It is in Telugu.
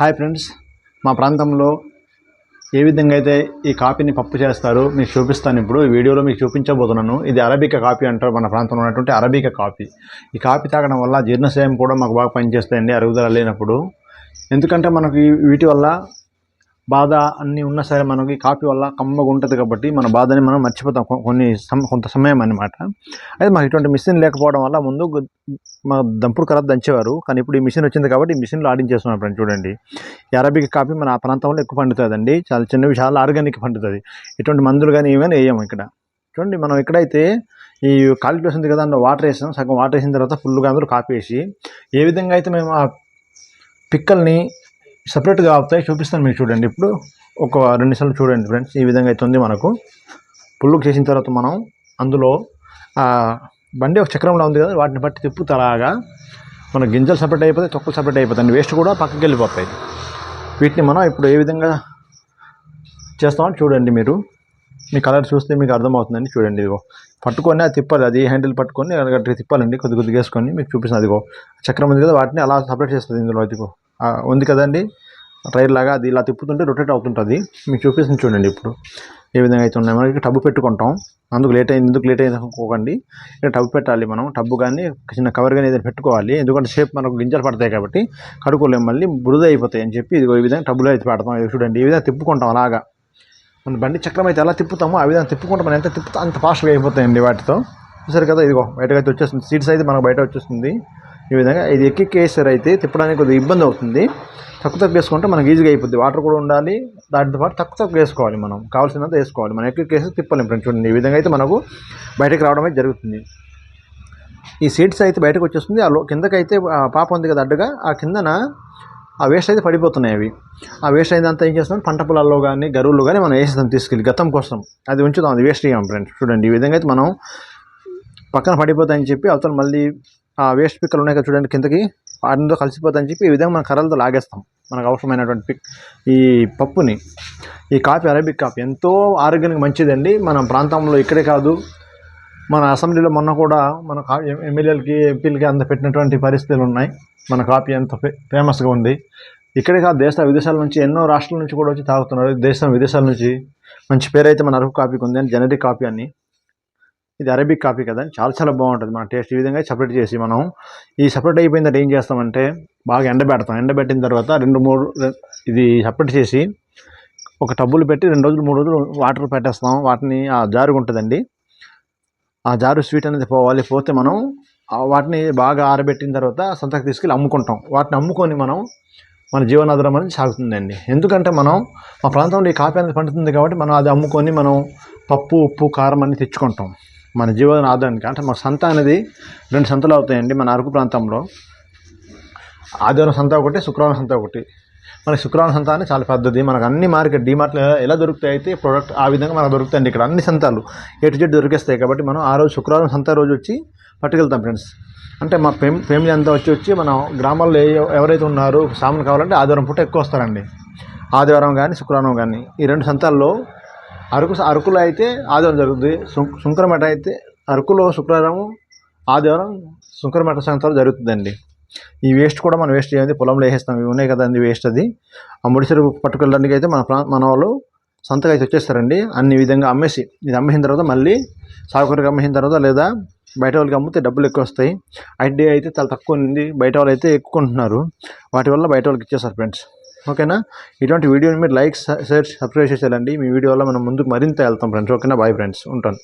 హాయ్ ఫ్రెండ్స్ మా ప్రాంతంలో ఏ విధంగా అయితే ఈ కాఫీని పప్పు చేస్తారో మీకు చూపిస్తాను ఇప్పుడు. ఈ వీడియోలో మీకు చూపించబోతున్నాను. ఇది అరబిక కాఫీ అంటారు మన ప్రాంతంలో ఉన్నటువంటి అరబికా కాఫీ. ఈ కాఫీ తాగడం వల్ల జీర్ణశయం కూడా మాకు బాగా పనిచేస్తాయండి అరుగుదల లేనప్పుడు. ఎందుకంటే మనకు వీటి వల్ల బాధ అన్నీ ఉన్నా సరే మనకి కాఫీ వల్ల కమ్మగా ఉంటుంది కాబట్టి మన బాధని మనం మర్చిపోతాం కొన్ని కొంత సమయం అన్నమాట. అయితే మాకు ఇటువంటి మిషన్ లేకపోవడం వల్ల ముందు మా దంపుడు కర్ర దంచేవారు. కానీ ఇప్పుడు ఈ మిషన్ వచ్చింది కాబట్టి ఈ మిషన్లో ఆడించేస్తున్నాం ఫ్రెండ్ చూడండి. అరబిక్ కాఫీ మన ఆ ప్రాంతంలో ఎక్కువ పండుతుందండి. చాలా చిన్నవి చాలా ఆర్గానిక్ పండుతుంది. ఇటువంటి మందులు కానీ ఏమైనా వేయము ఇక్కడ. చూడండి మనం ఎక్కడైతే ఈ కాలిక్యులేషన్ ఉంది కదా అందులో వాటర్ వేసాం. సగం వాటర్ వేసిన తర్వాత ఫుల్గా అందరూ కాపీ వేసి ఏ విధంగా అయితే మేము ఆ పిక్కల్ని సపరేట్గా ఆపుతాయి చూపిస్తాను మీరు చూడండి. ఇప్పుడు ఒక రెండు సార్లు చూడండి ఫ్రెండ్స్ ఈ విధంగా అయితే ఉంది మనకు. పుల్లుకు చేసిన తర్వాత మనం అందులో బండి ఒక చక్రంలో ఉంది కదా వాటిని బట్టి తిప్పుతూ అలాగా. మన గింజలు సపరేట్ అయిపోతాయి తొక్కలు సపరేట్ అయిపోతాయి. వేస్ట్ కూడా పక్కకి వెళ్ళిపోతాయి. వీటిని మనం ఇప్పుడు ఏ విధంగా చేస్తామని చూడండి మీరు. మీ కలర్ చూస్తే మీకు అర్థమవుతుందండి. చూడండి ఇదిగో. పట్టుకొని అది తిప్పాలి. అది హ్యాండిల్ పట్టుకొని అలాగే తిప్పాలండి. కొద్ది కొద్దిగా వేసుకొని మీకు చూపిస్తుంది అదిగో చక్రం ఉంది కదా వాటిని అలా సపరేట్ చేస్తుంది ఇందులో అదిగో ఉంది కదండి? రైర్ లాగా అది ఇలా తిప్పుతుంటే రొటేట్ అవుతుంటుంది. మీకు చూపిస్తుంది చూడండి ఇప్పుడు. ఏ విధంగా అయితే ఉన్నాయి? మనకి టబ్బు పెట్టుకుంటాం. అందుకు లేట్ అయింది ఎందుకు లేట్ అయింది అనుకోకండి. ఇక్కడ టబ్బు పెట్టాలి మనం. టబ్బు కానీ చిన్న కవర్ కానీ ఏదైనా పెట్టుకోవాలి. ఎందుకంటే షేప్ మనకు గింజలు పడతాయి కాబట్టి కడుక్కోలేము. మళ్ళీ బురద అయిపోతాయి అని చెప్పి ఇదిగో ఈ విధంగా టబ్బులో అయితే పెడతాం. ఇది చూడండి ఈ విధంగా తిప్పుకుంటాం అలాగా. మన బండి చక్రం అయితే ఎలా తిప్పుతామో ఆ విధంగా తిప్పుకుంటే. మనం ఎంత తిప్పుతా అంత ఫాస్ట్గా అయిపోతాయండి వాటితో. చూసారు కదా ఇదిగో బయటకు అయితే వచ్చేస్తుంది. సీట్స్ అయితే మనకు బయట వచ్చేస్తుంది. ఈ విధంగా ఇది ఎక్కికేసారు అయితే తిప్పడానికి కొద్దిగా ఇబ్బంది అవుతుంది. తక్కువ తక్కువ వేసుకుంటే మనకి ఈజీగా అయిపోద్ది. వాటర్ కూడా ఉండాలి. దాంతో పాటు తక్కువ తక్కువ వేసుకోవాలి మనం. కావాల్సినంత వేసుకోవాలి. మనం ఎక్కికేసి తిప్పలేం ఫ్రెండ్స్ చూడండి. ఈ విధంగా అయితే మనకు బయటకు రావడం అయితే జరుగుతుంది. ఈ సీట్స్ అయితే బయటకు వచ్చేస్తుంది. ఆ లో కిందకైతే పాప ఉంది కదా అడ్డుగా ఆ కిందన ఆ వేస్ట్ అయితే పడిపోతున్నాయి అవి. ఆ వేస్ట్ అయినంత ఏం చేస్తాం పంట పొలాల్లో కానీ గరువుల్లో కానీ మనం వేసేస్తాం తీసుకెళ్ళి గతం కోసం. అది ఉంచుతాం. అది వేస్ట్ చేయం ఫ్రెండ్స్ చూడండి. ఈ విధంగా అయితే మనం పక్కన పడిపోతాయని చెప్పి అవతల మళ్ళీ వేస్ట్ పిక్కలు ఉన్నాయి కదా చూడండి కిందకి. వాటితో కలిసిపోతాయని చెప్పి ఈ విధంగా మనం కర్రలతో లాగేస్తాం. మనకు అవసరమైనటువంటి పిక్ ఈ పప్పుని ఈ కాఫీ అరబిక్ కాఫీ ఎంతో ఆరోగ్యానికి మంచిదండి. మన ప్రాంతంలో ఇక్కడే కాదు. మన అసెంబ్లీలో మొన్న కూడా మన ఎం- ఎమ్మెల్యేలకి ఎంపీలకి అంత పెట్టినటువంటి పరిస్థితులు ఉన్నాయి. మన కాఫీ ఎంత ఫేమస్గా ఉంది. ఇక్కడే కాదు దేశ విదేశాల నుంచి ఎన్నో రాష్ట్రాల నుంచి కూడా వచ్చి తాగుతున్నారు. దేశం విదేశాల నుంచి మంచి పేరు అయితే మన అరకు కాఫీకి ఉంది అని జనరిక్ కాఫీ అని. ఇది అరబిక్ కాఫీ కదా. చాలా చాలా బాగుంటుంది. మన టేస్ట్ ఈ విధంగా సపరేట్ చేసి మనం ఈ సపరేట్ అయిపోయిన తర్వాత ఏం చేస్తామంటే బాగా ఎండబెడతాం ఎండబెట్టిన తర్వాత రెండు మూడు ఇది సపరేట్ చేసి ఒక టబ్బులు పెట్టి రెండు రోజులు మూడు రోజులు వాటర్ పెట్టేస్తాం. వాటిని ఆ జారు ఉంటుందండి. ఆ జారు స్వీట్ అనేది పోవాలి. పోతే మనం వాటిని బాగా ఆరబెట్టిన తర్వాత సంతకు తీసుకెళ్ళి అమ్ముకుంటాం. వాటిని అమ్ముకొని మనం మన జీవనాధారం అనేది సాగుతుందండి. ఎందుకంటే మనం మా ప్రాంతంలో ఈ కాఫీ అనేది పండుతుంది కాబట్టి మనం అది అమ్ముకొని మనం పప్పు ఉప్పు కారం అన్ని తెచ్చుకుంటాం. మన జీవన ఆధారానికి అంటే మన సంత అనేది రెండు సంతలు అవుతాయండి మన అరకు ప్రాంతంలో. ఆదివారం సంత ఒకటి శుక్రవారం సంత ఒకటి. మనకి శుక్రవారం సంత అని చాలా పెద్దది. మనకు అన్ని మార్కెట్ డిమార్ట్లో ఎలా దొరుకుతాయి అయితే ప్రోడక్ట్ ఆ విధంగా మనకు దొరుకుతాయండి. ఇక్కడ అన్ని సంతాలు ఎటు టు జెడ్ దొరికేస్తాయి కాబట్టి మనం ఆ రోజు శుక్రవారం సంత రోజు వచ్చి పట్టుకెళ్తాం ఫ్రెండ్స్ అంటే మా ఫేమ్ ఫ్యామిలీ అంతా వచ్చి వచ్చి మనం గ్రామాల్లో ఏ- ఎవరైతే ఉన్నారో సామాన్ కావాలంటే ఆదివారం పూట ఎక్కువ వస్తారండి. ఆదివారం కానీ శుక్రవారం కానీ ఈ రెండు సంతాల్లో అరకు అరకులో అయితే ఆదివారం జరుగుతుంది. శుంకరమఠ అయితే అరకులో శుక్రవారం ఆదివారం శుంకరమఠ సంతాలు జరుగుతుందండి. ఈ వేస్ట్ కూడా మనం వేస్ట్ చేయండి పొలంలో వేసేస్తాం. ఇవి ఉన్నాయి కదండి వేస్ట్ అది. ఆ ముడిసరుకు పట్టుకెళ్ళడానికి అయితే మన ప్రా మన వాళ్ళు సంతగా అయితే వచ్చేస్తారండి. అన్ని విధంగా అమ్మేసి ఇది అమ్మేసిన తర్వాత మళ్ళీ సాగుకరికి అమ్మేసిన తర్వాత లేదా బయట వాళ్ళకి అమ్మితే డబ్బులు ఎక్కువ వస్తాయి. ఐటీ అయితే చాలా తక్కువ ఉంది. బయట వాళ్ళు అయితే ఎక్కువ వాటి వల్ల బయట వాళ్ళకి ఇచ్చేస్తారు ఫ్రెండ్స్. ఓకేనా? ఇటువంటి వీడియోని మీరు లైక్ షేర్ సబ్స్క్రైబ్ చేసేయాలండి. మీ వీడియో వల్ల మనం ముందుకు మరింత వెళ్తాం ఫ్రెండ్స్. ఓకేనా? Bye friends. ఉంటాను.